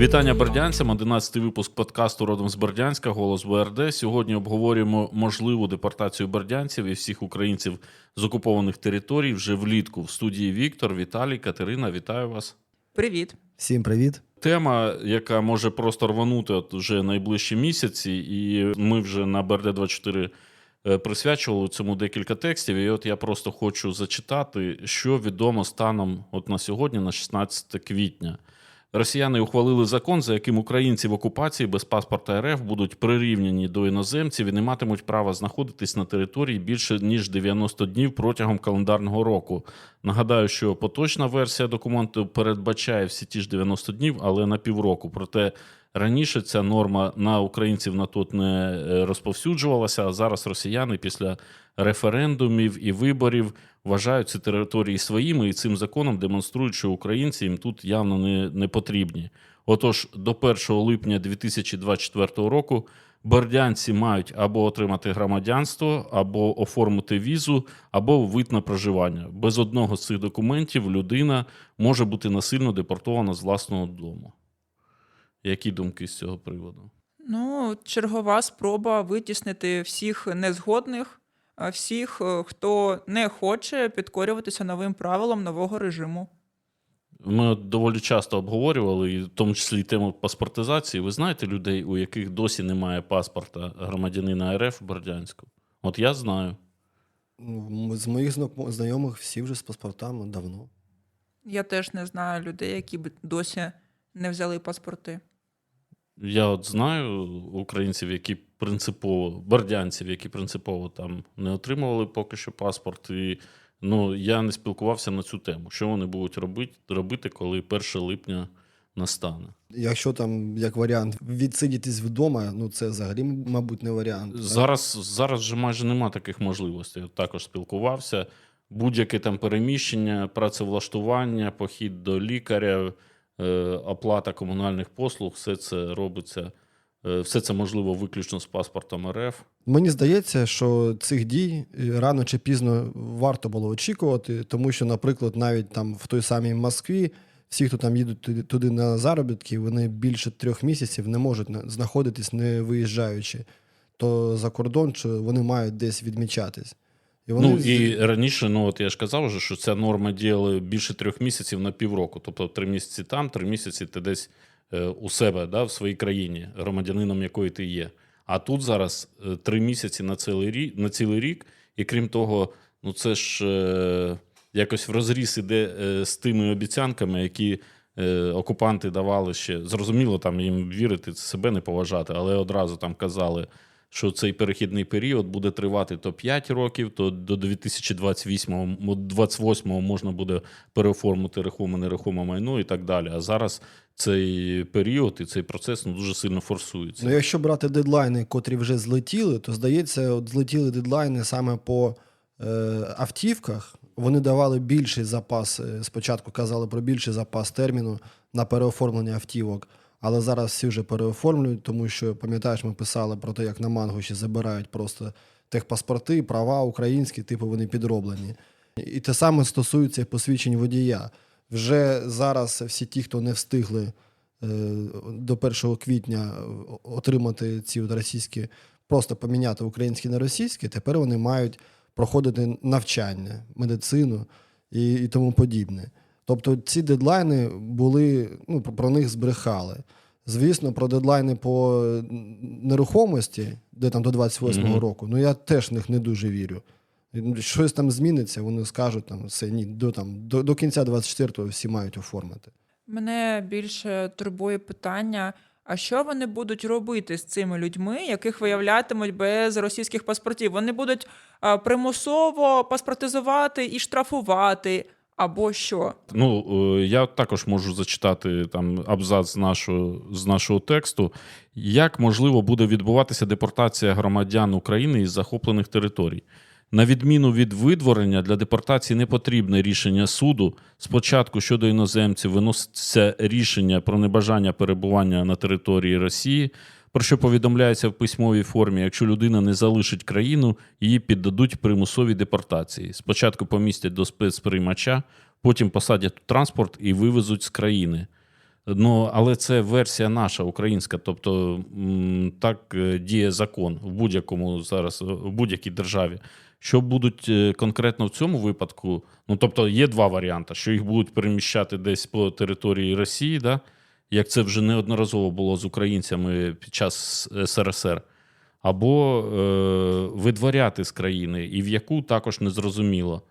Вітання бердянцям. 11 випуск подкасту родом з Бердянська, голос БРД. Сьогодні обговорюємо можливу депортацію бердянців і всіх українців з окупованих територій вже влітку. В студії Віктор, Віталій, Катерина. Вітаю вас. Привіт. Всім привіт. Тема, яка може просто рванути от вже найближчі місяці, і ми вже на БРД 24 е, присвячували цьому декілька текстів. І от я просто хочу зачитати, що відомо станом от на сьогодні, на 16 квітня. Росіяни ухвалили закон, за яким українці в окупації без паспорта РФ будуть прирівняні до іноземців і не матимуть права знаходитись на території більше ніж 90 днів протягом календарного року. Нагадаю, що поточна версія документу передбачає всі ті ж 90 днів, але на півроку. Проте раніше ця норма на українців на тут не е, розповсюджувалася. А зараз росіяни після референдумів і виборів вважають ці території своїми і цим законом демонструють, що українці їм тут явно не, не потрібні. Отож, до 1 липня 2024 року бордянці мають або отримати громадянство, або оформити візу, або вид на проживання. Без одного з цих документів людина може бути насильно депортована з власного дому. Які думки з цього приводу? Ну, чергова спроба витіснити всіх незгодних, всіх, е, хто не хоче підкорюватися новим правилам нового режиму. Ми доволі часто обговорювали, і в тому числі і тему паспортизації. Ви знаєте людей, у яких досі немає паспорта громадянина РФ в Бердянську? От я знаю. З моїх знайомих всі вже з паспортами давно. Я теж не знаю людей, які б досі не взяли паспорти. Я от знаю українців, які принципово, бердянців, які принципово там не отримували поки що паспорт. І ну, я не спілкувався на цю тему. Що вони будуть робити, робити, коли 1 липня настане? Якщо там як варіант відсидітись вдома, ну це взагалі, мабуть, не варіант. Зараз, зараз вже майже нема таких можливостей. Я також спілкувався. Будь-яке там переміщення, працевлаштування, похід до лікаря, оплата комунальних послуг, все це робиться. е, Все це можливо виключно з паспортом РФ. Мені здається, що цих дій е, рано чи пізно варто було очікувати, тому що, наприклад, навіть там в той самій Москві, всі, хто там їдуть туди на заробітки, вони більше трьох місяців не можуть знаходитись, не виїжджаючи. То за кордон, що вони мають десь відмічатись. І Ну і раніше, ну от я ж казав, вже, що ця норма діяла більше трьох місяців на півроку. Тобто три місяці там, три місяці ти десь е, у себе да, в своїй країні, громадянином якої ти є. А тут зараз е, три місяці на цілий рік, на цілий рік, і крім того, ну це ж е, якось в розріз іде е, з тими обіцянками, які е, окупанти давали ще. Зрозуміло, там їм вірити, себе не поважати, але одразу там казали що цей перехідний період буде тривати то 5 років, то до 2028-го, 28-го можна буде переоформити рухоме нерухоме майно і так далі. А зараз цей період і цей процес ну, дуже сильно форсується. Ну, якщо брати дедлайни, котрі вже злетіли, то здається, от злетіли дедлайни саме по е, автівках. Вони давали більший запас. е, Спочатку казали про більший запас терміну на переоформлення автівок, але зараз всі вже переоформлюють, тому що пам'ятаєш, ми писали про те, як на Мангуші забирають просто техпаспорти, права українські, типу вони підроблені. І те саме стосується посвідчень водія. Вже зараз всі ті, хто не встигли е, до 1 квітня отримати ці російські, просто поміняти українські на російські, тепер вони мають проходити навчання, медицину і, і тому подібне. Тобто ці дедлайни були, ну, про- них збрехали. Звісно, про дедлайни по нерухомості, де там до 28-го Мгм. року, ну я теж в них не дуже вірю. Щось там зміниться, вони скажуть там все ні, до там до, до кінця 24-го всі мають оформити. Мене більше турбує питання: а що вони будуть робити з цими людьми, яких виявлятимуть без російських паспортів? Вони будуть а, примусово паспортизувати і штрафувати, або що? Ну, е, я також можу зачитати там абзац з нашого, з нашого тексту. Як можливо буде відбуватися депортація громадян України із захоплених територій? На відміну від видворення, для депортації не потрібне рішення суду. Спочатку щодо іноземців виноситься рішення про небажання перебування на території Росії, про що повідомляється в письмовій формі. Якщо людина не залишить країну, її піддадуть примусовій депортації. Спочатку помістять до спецприймача, потім посадять транспорт і вивезуть з країни. Ну, але це версія наша українська. Тобто так е, діє закон в будь-якому зараз, е, в будь-якій державі. Що будуть е, конкретно в цьому випадку? Ну, тобто, є два варіанти: що їх будуть переміщати десь по території Росії, да? Як це вже неодноразово було з українцями під час СРСР, або е, видворяти з країни, і в яку також не зрозуміло.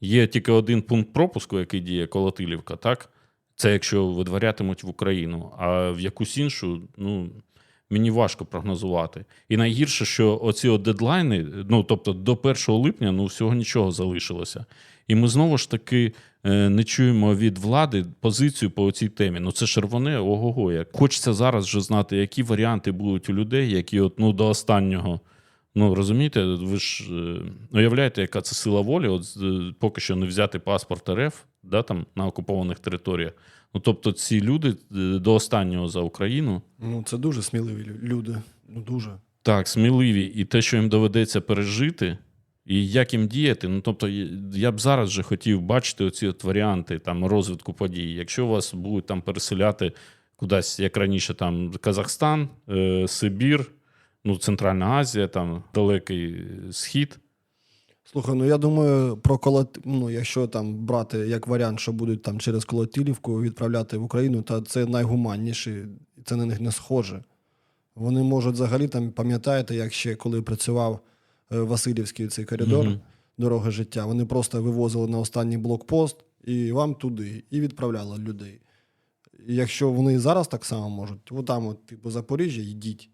Є тільки один пункт пропуску, який діє Колотилівка, так? Це якщо видворятимуть в Україну, а в якусь іншу, ну. Мені важко прогнозувати. І найгірше, що оці от дедлайни, ну тобто до 1 липня, ну всього нічого залишилося. І ми знову ж таки е, не чуємо від влади позицію по цій темі. Ну це ж рвоне ого-го. Як хочеться зараз вже знати, які варіанти будуть у людей, які от ну до останнього. Ну розумієте, ви ж е, уявляєте, яка це сила волі? От е, поки що не взяти паспорт РФ, да, там на окупованих територіях. Ну тобто, ці люди до останнього за Україну. Ну, це дуже сміливі люди. Ну, дуже. Так, сміливі, і те, що їм доведеться пережити, і як їм діяти. Ну, тобто, я- б зараз же хотів бачити оці от варіанти там, розвитку подій. Якщо вас будуть там переселяти кудись, як раніше, там Казахстан, е, Сибір, ну, Центральна Азія, там Далекий Схід. Слухай, ну я думаю, про колот... ну, якщо там брати як варіант, що будуть там через Колотилівку відправляти в Україну, то це найгуманніше, і це на них не схоже. Вони можуть взагалі там, пам'ятаєте, як ще коли працював Васильівський цей коридор, Мгм. дорога життя, вони просто вивозили на останній блокпост і вам туди, і відправляли людей. І якщо вони зараз так само можуть, то там, от, типу, Запоріжжя, йдіть.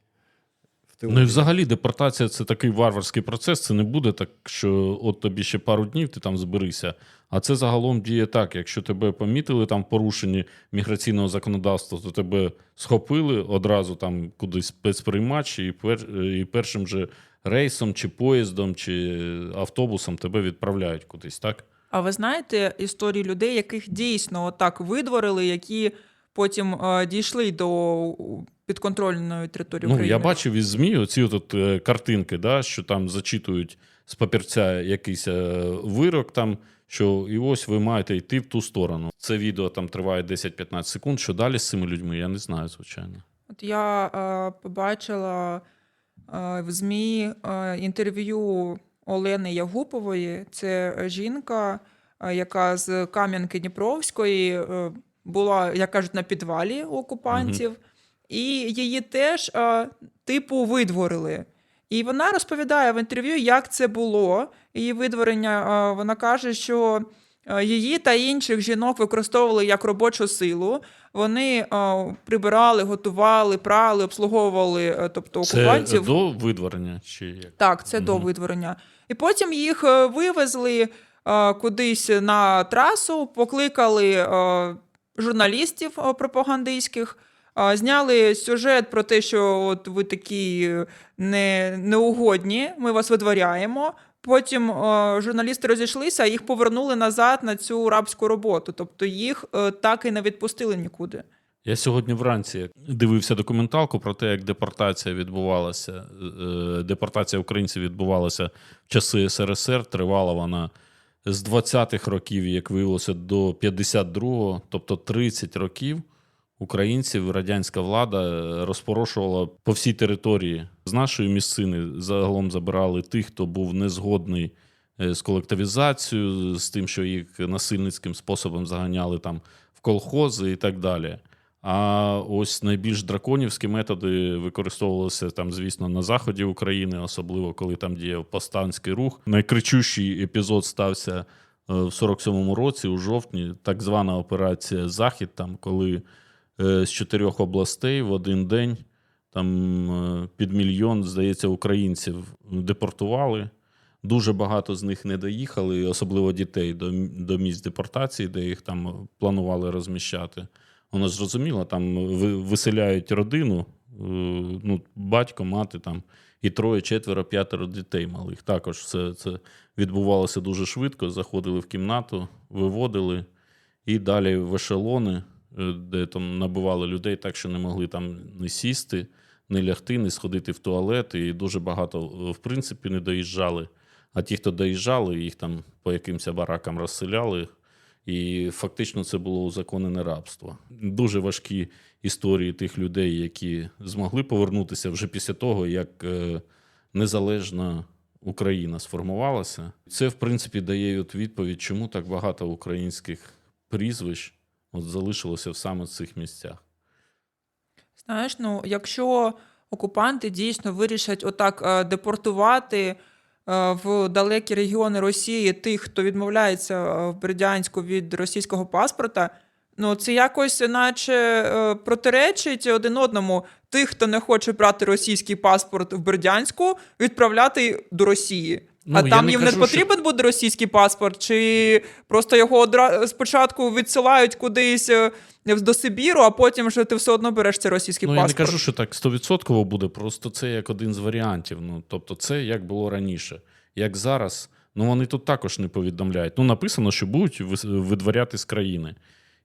Ну і взагалі депортація це такий варварський процес. Це не буде так, що от тобі ще пару днів ти там зберися. А це загалом діє так. Якщо тебе помітили там порушенні міграційного законодавства, то тебе схопили одразу там кудись спецприймач, і, пер, і першим же рейсом, чи поїздом, чи автобусом тебе відправляють кудись, так? А ви знаєте історії людей, яких дійсно отак видворили, які потім е, дійшли до підконтрольної території Ну, України? я бачив із ЗМІ оці от, е, картинки, да, що там зачитують з папірця якийсь е, вирок, там, що і ось ви маєте йти в ту сторону. Це відео там триває 10-15 секунд. Що далі з цими людьми, я не знаю, звичайно. От я е, побачила в ЗМІ е, інтерв'ю Олени Ягупової. Це жінка, е, яка з Кам'янки Дніпровської е, була, як кажуть, на підвалі у окупантів, і її теж е, типу видворили. І вона розповідає в інтерв'ю, як це було. Її видворення, е, вона каже, що е, її та інших жінок використовували як робочу силу. Вони е, прибирали, готували, прали, обслуговували, е, тобто Це окупантів. до видворення чи як? Так, це до видворення. І потім їх е, вивезли е, кудись на трасу, покликали е, журналістів е, пропагандистських, е, зняли сюжет про те, що от ви такі е, не, неугодні, ми вас видворяємо. Потім е, журналісти розійшлися, їх повернули назад на цю рабську роботу. Тобто їх е, так і не відпустили нікуди. Я сьогодні вранці дивився документалку про те, як депортація відбувалася. е, Депортація українців відбувалася в часи СРСР. Тривала вона з 20-х років, як виявилося, до 52-го, тобто 30 років. Українців радянська влада е, розпорошувала по всій території. З нашої місцини загалом забирали тих, хто був незгодний е, з колективізацією, з тим, що їх насильницьким способом заганяли там в колхози і так далі. А ось найбільш драконівські методи використовувалися там, звісно, на заході України, особливо коли там діяв повстанський рух. Найкричущий епізод стався е, в 47-му році, у жовтні, так звана операція Захід, там, коли з чотирьох областей в один день там е, під мільйон, здається, українців депортували. Дуже багато з них не доїхали, особливо дітей до, до місць депортації, де їх там планували розміщати. Воно зрозуміло, там виселяють родину, е, ну, батько, мати там, і троє, четверо, п'ятеро дітей малих. Також все це відбувалося дуже швидко. Заходили в кімнату, виводили і далі в ешелони, е, де там набивали людей так, що не могли там не сісти, не лягти, не сходити в туалет. І дуже багато, е, в принципі, не доїжджали. А ті, хто доїжджали, їх там по якимось баракам розселяли. І фактично це було узаконене рабство. Дуже важкі історії тих людей, які змогли повернутися вже після того, як е, незалежна Україна сформувалася. Це, в принципі, дає відповідь, чому так багато українських прізвищ от залишилося в саме цих місцях. Знаєш, ну якщо окупанти дійсно вирішать отак е, депортувати е, в далекі регіони Росії тих, хто відмовляється е, в Бердянську від російського паспорта, ну це якось наче протиречить один одному. Тих, хто не хоче брати російський паспорт в Бердянську, відправляти до Росії. Ну, а я там не їм кажу, не потрібен буде російський паспорт, чи просто його одра... спочатку відсилають кудись е, до Сибіру, а потім вже ти все одно береш цей російський Ну, я паспорт. не кажу, що так 100% буде, просто це як один з варіантів. Ну, тобто, це як було раніше. Як зараз, ну вони тут також не повідомляють. Ну, написано, що будуть видворяти з країни.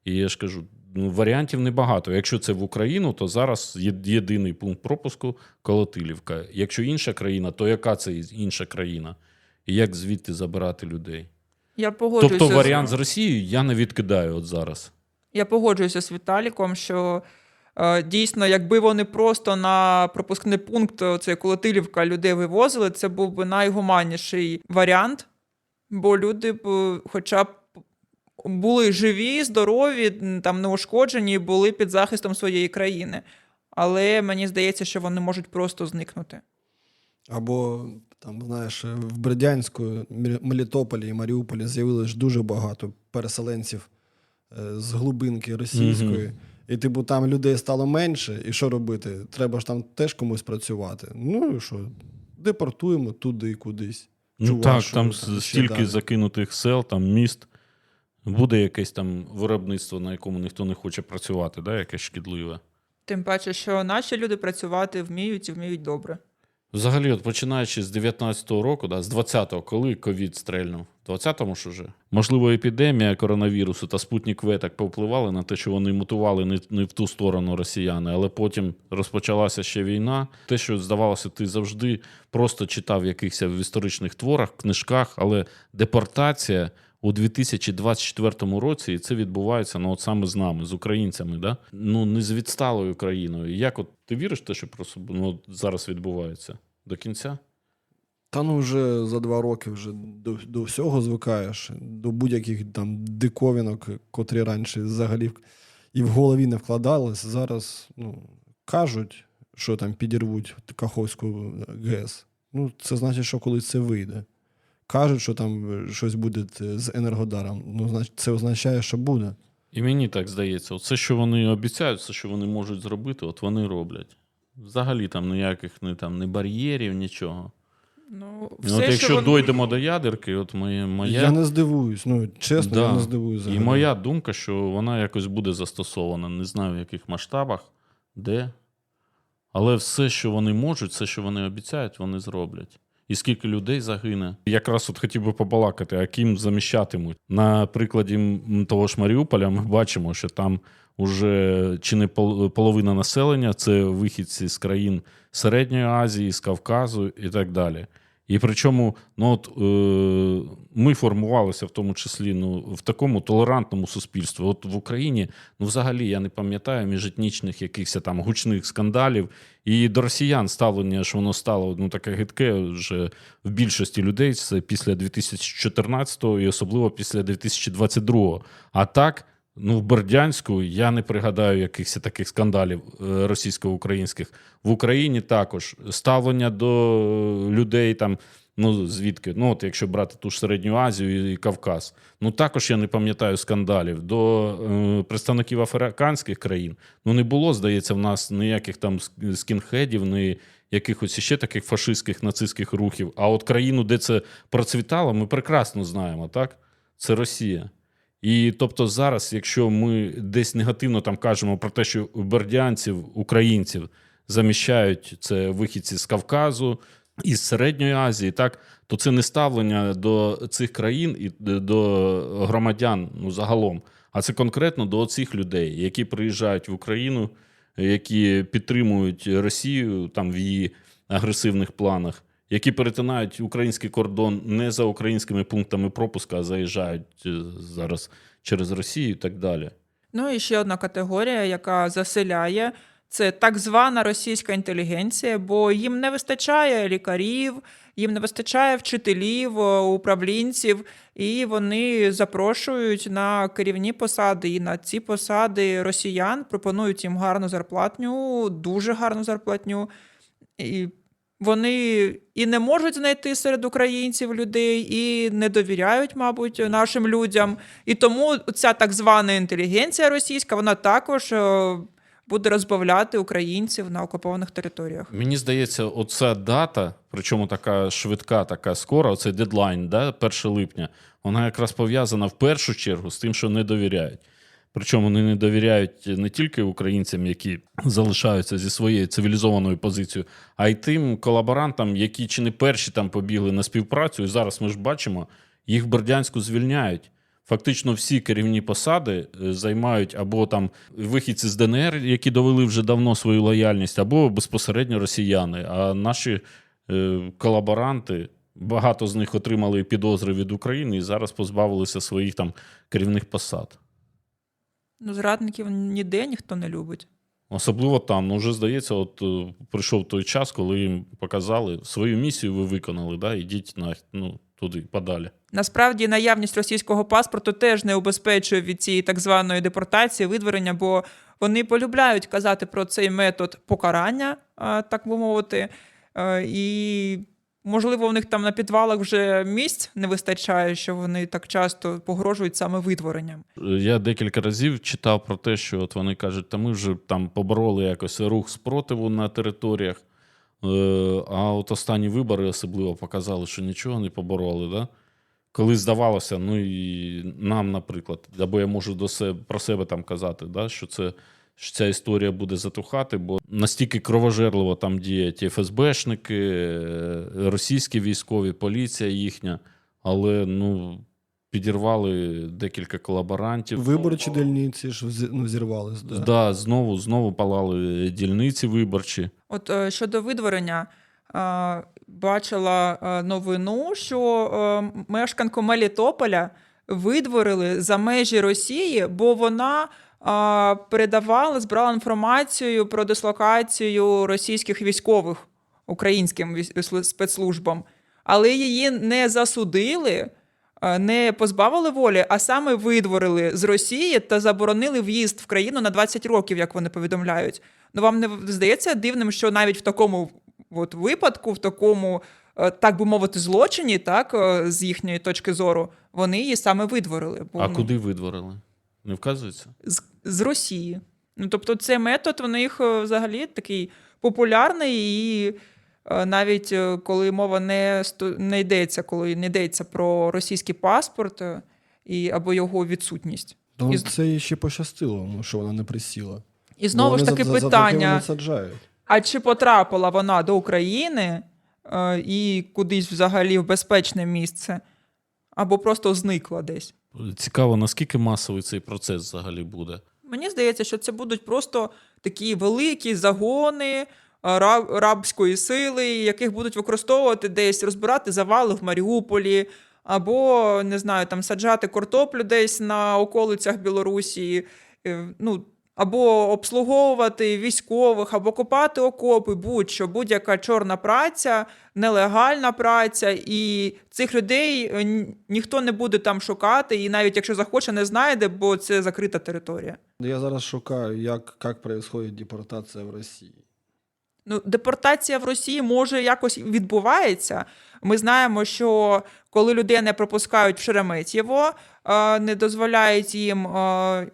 І я ж кажу, ну, варіантів небагато. Якщо це в Україну, то зараз єдиний пункт пропуску Колотилівка. Якщо інша країна, то яка це інша країна? І як звідти забирати людей? Я погоджуюся. Тобто варіант з Росією я не відкидаю от зараз. Я погоджуюся з Віталіком, що е, дійсно, якби вони просто на пропускний пункт е, цей Колотилівка людей вивозили, це був би найгуманніший варіант, бо люди б хоча б були живі, здорові, там неушкоджені, були під захистом своєї країни. Але мені здається, що вони можуть просто зникнути. Або там, знаєш, в Бердянську, Мелітополі і Маріуполі з'явилось дуже багато переселенців е, з глибинки російської. І, типу, там людей стало менше, і що робити? Треба ж там теж комусь працювати. Ну і що? Депортуємо туди і кудись. Ну Чувашу, так, там, там стільки далі. закинутих сел, там міст. Буде якесь там виробництво, на якому ніхто не хоче працювати, да, якесь шкідливе. Тим паче, що наші люди працювати вміють і вміють добре. Взагалі, от починаючи з 19-го року, да, з 20-го, коли ковід стрельнув? В 20-му ж уже. Можливо, епідемія коронавірусу та спутник В так повпливали на те, що вони мутували не, не в ту сторону росіяни, але потім розпочалася ще війна. Те, що здавалося, ти завжди просто читав якихось в історичних творах, книжках, але депортація у 2024 році, і це відбувається ну, от саме з нами, з українцями, да? ну не з відсталою країною. Як от ти віриш те, що просто ну, зараз відбувається до кінця? Та ну вже за два роки вже до, до всього звикаєш, до будь-яких там диковинок, котрі раніше взагалі і в голові не вкладались. Зараз ну, кажуть, що там підірвуть Каховську ГЕС. Ну, це значить, що колись це вийде. Кажуть, що там щось буде е, з енергодаром. Ну, значить, це означає, що буде. І мені так здається, все, що вони обіцяють, все, що вони можуть зробити, от вони роблять. Взагалі там ніяких не, там, не бар'єрів, нічого. Ну, все, от якщо що вони- дойдемо до ядерки, от моє, моя, Я не здивуюсь. Ну, чесно, Да. я не здивуюсь. і моя думка, що вона якось буде застосована. Не знаю, в яких масштабах, де. Але все, що вони можуть, все, що вони обіцяють, вони зроблять. І скільки людей загине. Якраз от хотів би побалакати, а ким заміщатимуть. На прикладі того ж Маріуполя ми бачимо, що там уже чи не пол- половина населення це вихідці з країн Середньої Азії, з Кавказу і так далі. І причому, ну от е, ми формувалися в тому числі ну, в такому толерантному суспільстві. От в Україні, ну взагалі я не пам'ятаю міжетнічних якихось там гучних скандалів. І до росіян ставлення, що воно стало ну таке гидке вже в більшості людей. Це після 2014-го і особливо після 2022-го. А так. Ну, в Бердянську я не пригадаю якихось таких скандалів е, російсько-українських. В Україні також ставлення до людей там, ну звідки? Ну, от якщо брати ту ж Середню Азію і Кавказ, ну також я не пам'ятаю скандалів. До е, представників африканських країн ну не було, здається, в нас ніяких там скінхедів, ні якихось ще таких фашистських нацистських рухів. А от країну, де це процвітало, ми прекрасно знаємо, так? Це Росія. І тобто зараз, якщо ми десь негативно там кажемо про те, що бердянців, українців заміщають це вихідці з Кавказу із Середньої Азії, так то це не ставлення до цих країн і до громадян ну, загалом, а це конкретно до цих людей, які приїжджають в Україну, які підтримують Росію там в її агресивних планах. Які перетинають український кордон не за українськими пунктами пропуску, а заїжджають е, зараз через Росію і так далі. Ну і ще одна категорія, яка заселяє, це так звана російська інтелігенція, бо їм не вистачає лікарів, їм не вистачає вчителів, е, управлінців, і вони запрошують на керівні посади. І на ці посади росіян пропонують їм гарну зарплатню, дуже гарну зарплатню. І вони і не можуть знайти серед українців людей, і не довіряють, мабуть, нашим людям. І тому ця так звана інтелігенція російська, вона також е, буде розбавляти українців на окупованих територіях. Мені здається, оця дата, причому така швидка, така скора, оцей дедлайн, да, 1 липня, вона якраз пов'язана в першу чергу з тим, що не довіряють. Причому вони не довіряють не тільки українцям, які залишаються зі своєю цивілізованою позицією, а й тим колаборантам, які чи не перші там побігли на співпрацю. І зараз ми ж бачимо, їх в Бердянську звільняють. Фактично всі керівні посади е, займають або там вихідці з ДНР, які довели вже давно свою лояльність, або безпосередньо росіяни. А наші е, колаборанти, багато з них отримали підозри від України і зараз позбавилися своїх там керівних посад. Ну, зрадників ніде ніхто не любить. Особливо там, ну вже здається, от е, прийшов той час, коли їм показали свою місію, ви виконали, да, ідіть на ну, туди, подалі. Насправді наявність російського паспорту теж не убезпечує від цієї так званої депортації, видворення, бо вони полюбляють казати про цей метод покарання, так би мовити. Е, І, можливо, у них там на підвалах вже місць не вистачає, що вони так часто погрожують саме видворенням. Я декілька разів читав про те, що от вони кажуть, та ми вже там побороли якось рух спротиву на територіях. Е, А от останні вибори особливо показали, що нічого не побороли. Да? Коли здавалося, ну і нам, наприклад, або я можу до себе, про себе там казати, да, що це. Що ця історія буде затухати, бо настільки кровожерливо там діють і ФСБшники, е, російські військові, поліція їхня, але ну, підірвали декілька колаборантів. Виборчі дільниці ж ну. Да. Да, знову, знову палали дільниці виборчі. От е, щодо видворення, е, бачила новину, що мешканку Мелітополя видворили за межі Росії, бо вона передавала, збирала інформацію про дислокацію російських військових українським спецслужбам, але її не засудили. е, Не позбавили волі, а саме видворили з Росії та заборонили в'їзд в країну на 20 років, як вони повідомляють. Ну вам не здається дивним, що навіть в такому от випадку, в такому, е, так би мовити, злочині, так, е, з їхньої точки зору, вони її саме видворили. Бо, А ну, куди видворили? Не вказується? з, з Росії. Ну, тобто, цей метод у них е, взагалі такий популярний, і е, навіть е, коли мова не, сто- не йдеться, коли не йдеться про російський паспорт і, або його відсутність. Ну, І це їй ще пощастило, ну, що вона не присіла. І знову Бо ж таки за- за- за таке питання. вони. А чи потрапила вона до України е, і кудись взагалі в безпечне місце, або просто зникла десь? Цікаво, наскільки масовий цей процес взагалі буде. Мені здається, що це будуть просто такі великі загони е, раб, рабської сили, яких будуть використовувати десь, розбирати завали в Маріуполі, або не знаю, там саджати картоплю десь на околицях Білорусі. е, Ну, або обслуговувати військових, або копати окопи, будь-що, будь-яка чорна праця, нелегальна праця, і цих людей е, ніхто не буде там шукати, і навіть якщо захоче, не знайде, бо це закрита територія. Я зараз шукаю, як, як происходит депортація в Росії. Ну, депортація в Росії може якось відбувається. Ми знаємо, що коли людей не пропускають в Шереметьєво, е, не дозволяють їм е,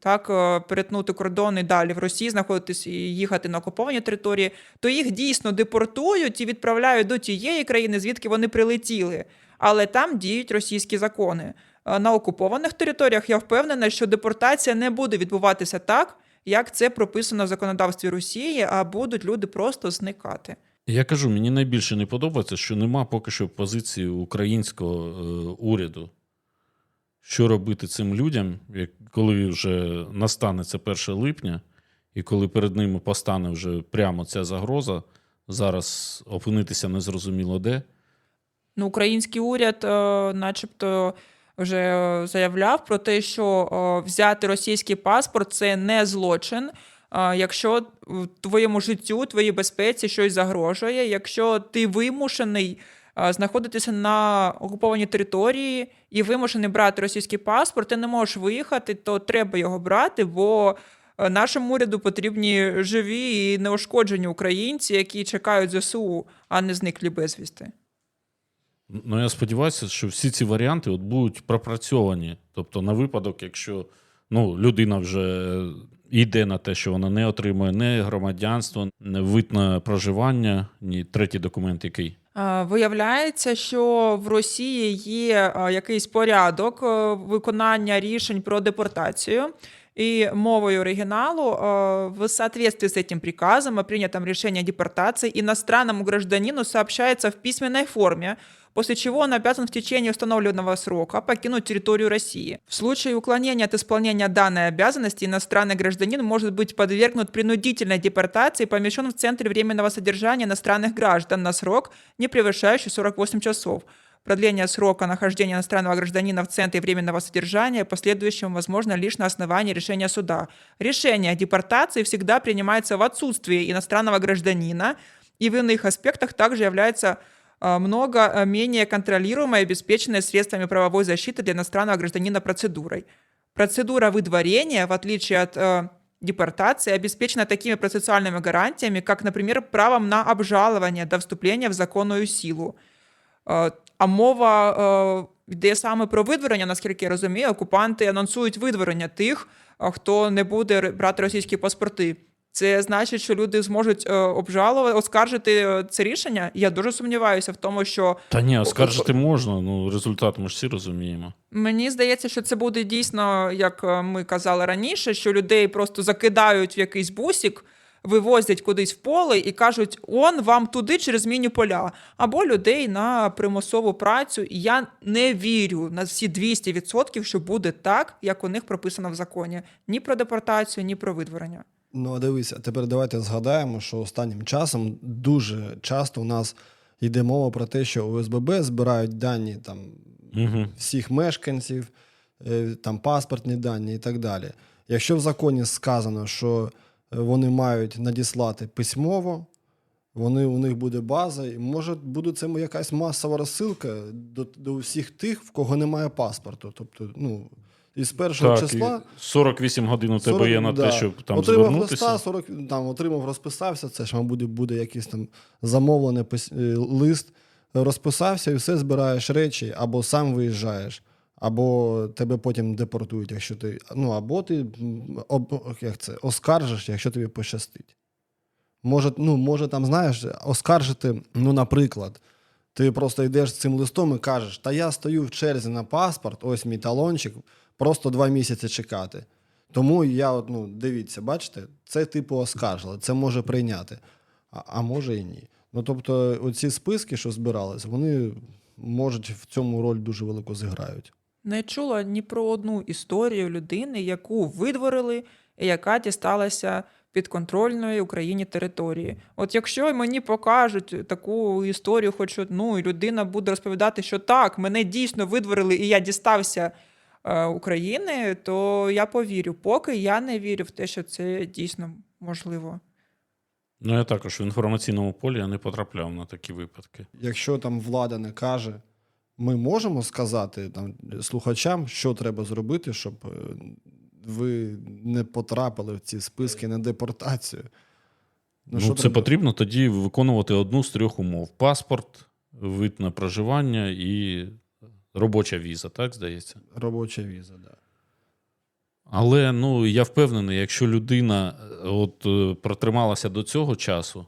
так е, перетнути кордон і далі в Росії знаходитись і їхати на окуповані території, то їх дійсно депортують і відправляють до тієї країни, звідки вони прилетіли. Але там діють російські закони. Е, На окупованих територіях я впевнена, що депортація не буде відбуватися так, як це прописано в законодавстві Росії, а будуть люди просто зникати. Я кажу, мені найбільше не подобається, що нема поки що позиції українського е, уряду. Що робити цим людям, коли вже настане це 1 липня, і коли перед ними постане вже прямо ця загроза, зараз опинитися незрозуміло де. Ну, український уряд, е, начебто, вже е, заявляв про те, що е, взяти російський паспорт це не злочин. Якщо твоєму життю, твоїй безпеці щось загрожує, якщо ти вимушений знаходитися на окупованій території і вимушений брати російський паспорт, ти не можеш виїхати, то треба його брати, бо е, нашому уряду потрібні живі і неушкоджені українці, які чекають ЗСУ, а не зниклі безвісти. Ну, я сподіваюся, що всі ці варіанти от будуть пропрацьовані. Тобто, на випадок, якщо ну, людина вже йде на те, що вона не отримує ні громадянство, ні вид на проживання, ні третій документ, який. А, Виявляється, що в Росії є якийсь порядок е, виконання рішень про депортацію. И мовой оригиналу э, в соответствии с этим приказом о принятом решении о депортации иностранному гражданину сообщается в письменной форме, после чего он обязан в течение установленного срока покинуть территорию России. В случае уклонения от исполнения данной обязанности иностранный гражданин может быть подвергнут принудительной депортации и помещен в Центре временного содержания иностранных граждан на срок, не превышающий 48 часов. Продление срока нахождения иностранного гражданина в центре временного содержания последующим возможно лишь на основании решения суда. Решение о депортации всегда принимается в отсутствии иностранного гражданина и в иных аспектах также является а, много а, менее контролируемой и обеспеченной средствами правовой защиты для иностранного гражданина процедурой. Процедура выдворения, в отличие от э, депортации, обеспечена такими процессуальными гарантиями, как, например, правом на обжалование до вступления в законную силу. А мова е, йде саме про видворення, наскільки я розумію. Окупанти анонсують видворення тих, е, хто не буде брати російські паспорти. Це значить, що люди зможуть е, обжалувати, оскаржити е, це рішення. Я дуже сумніваюся в тому, що Та ні, оскаржити можна, ну результат ми ж всі розуміємо. Мені здається, що це буде дійсно, як е, ми казали раніше, що людей просто закидають в якийсь бусік, вивозять кудись в поле і кажуть: он вам туди через міні поля, або людей на примусову працю. І я не вірю на всі 200%, що буде так, як у них прописано в законі. Ні про депортацію, ні про видворення. Ну, а дивися, тепер давайте згадаємо, що останнім часом дуже часто у нас йде мова про те, що ОСББ збирають дані там Угу. всіх мешканців, е, там паспортні дані і так далі. Якщо в законі сказано, що вони мають надіслати письмово, вони, у них буде база, і може буде це якась масова розсилка до, до всіх тих, в кого немає паспорту. Тобто, ну, із першого Так, числа. і 48 годин у тебе 40, є на да. те, щоб там отримав звернутися. листа, 40, там, отримав, розписався. Це ж, мабуть, буде якийсь там замовлений е, лист. Розписався і все збираєш речі, або сам виїжджаєш, або тебе потім депортують, якщо ти. Ну, або ти об, як це, оскаржиш, якщо тобі пощастить. Може, ну, може, там, знаєш, оскаржити, ну, наприклад, ти просто йдеш з цим листом і кажеш: Та я стою в черзі на паспорт, ось мій талончик, просто два місяці чекати. Тому я, от, ну, дивіться, бачите, це типу оскаржили, це може прийняти, а, а може і ні. Ну, тобто, оці списки, що збирались, вони можуть в цьому роль дуже велику зіграють. Не чула ні про одну історію людини, яку видворили і яка дісталася підконтрольної Україні території. От якщо мені покажуть таку історію, хоч одну, і людина буде розповідати, що так, мене дійсно видворили, і я дістався е, України, то я повірю. Поки я не вірю в те, що це дійсно можливо. Ну, я також в інформаційному полі я не потрапляв на такі випадки. Якщо там влада не каже, ми можемо сказати там, слухачам, що треба зробити, щоб е, ви не потрапили в ці списки на депортацію. Ну, що це треба? потрібно тоді виконувати одну з трьох умов: паспорт, вид на проживання і робоча віза, так здається. Робоча віза, да. Але ну я впевнений, якщо людина е, от е, протрималася до цього часу,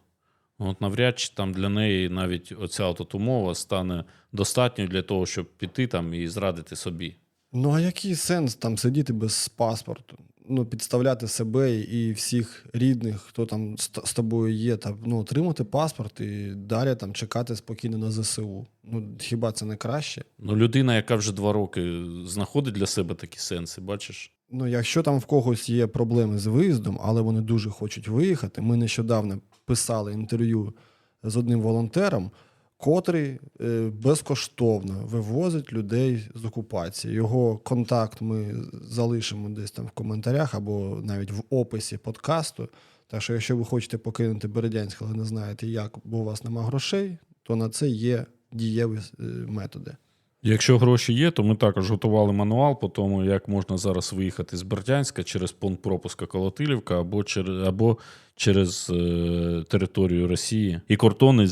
от навряд чи там для неї навіть оця от умова стане достатньою для того, щоб піти там і зрадити собі. Ну, а який сенс там сидіти без паспорту? Ну, підставляти себе і всіх рідних, хто там з, з тобою є, та ну, отримати паспорт і далі там чекати спокійно на ЗСУ. Ну, хіба це не краще? Ну, людина, яка вже два роки знаходить для себе такі сенси, бачиш? Ну, якщо там в когось є проблеми з виїздом, але вони дуже хочуть виїхати. Ми нещодавно писали інтерв'ю з одним волонтером, котрий е, безкоштовно вивозить людей з окупації. Його контакт ми залишимо десь там в коментарях або навіть в описі подкасту. Так що, якщо ви хочете покинути Бердянськ, але не знаєте як, бо у вас нема грошей, то на це є дієві е, методи. Якщо гроші є, то ми також готували мануал по тому, як можна зараз виїхати з Бердянська через пункт пропуска Колотилівка або через, або через е, територію Росії і кордони, е,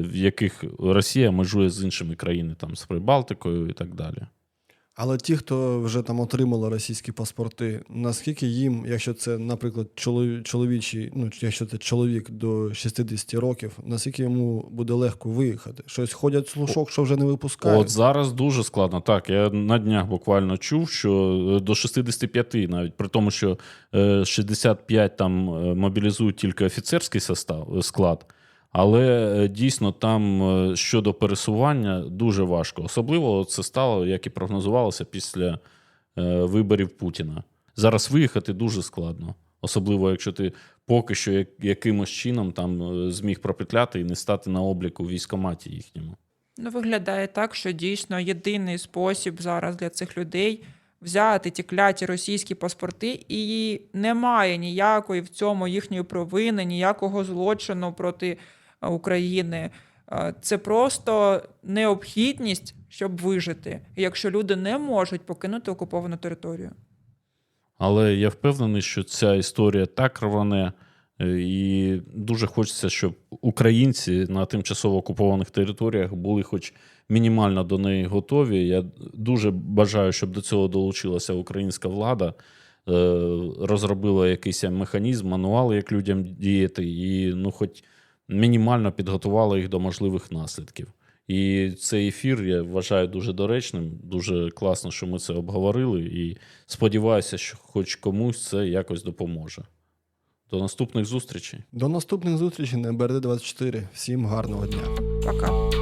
в яких Росія межує з іншими країнами, там з Прибалтикою і так далі. Але ті, хто вже там отримали російські паспорти, наскільки їм, якщо це, наприклад, чолові- чоловічий, ну якщо це чоловік до 60 років, наскільки йому буде легко виїхати? Щось ходять слушок, що вже не випускають. От зараз дуже складно. Так, я на днях буквально чув, що е, до 65 навіть при тому, що е, 65 там е, мобілізують тільки офіцерський состав, е, склад. Але е, дійсно там е, щодо пересування дуже важко. Особливо це стало, як і прогнозувалося після е, виборів Путіна. Зараз виїхати дуже складно. Особливо, якщо ти поки що якимось чином там зміг пропетляти і не стати на обліку в військкоматі їхньому. Ну, виглядає так, що дійсно єдиний спосіб зараз для цих людей взяти ті кляті російські паспорти, і немає ніякої в цьому їхньої провини, ніякого злочину проти України. Е, Це просто необхідність, щоб вижити, якщо люди не можуть покинути окуповану територію. Але я впевнений, що ця історія так рване, е, і дуже хочеться, щоб українці на тимчасово окупованих територіях були хоч мінімально до неї готові. Я дуже бажаю, щоб до цього долучилася українська влада, е, розробила якийсь механізм, мануал, як людям діяти, і ну, хоч мінімально підготувала їх до можливих наслідків. І цей ефір я вважаю дуже доречним. Дуже класно, що ми це обговорили. І сподіваюся, що хоч комусь це якось допоможе. До наступних зустрічей. До наступних зустрічей на БРД 24. Всім гарного дня. Пока.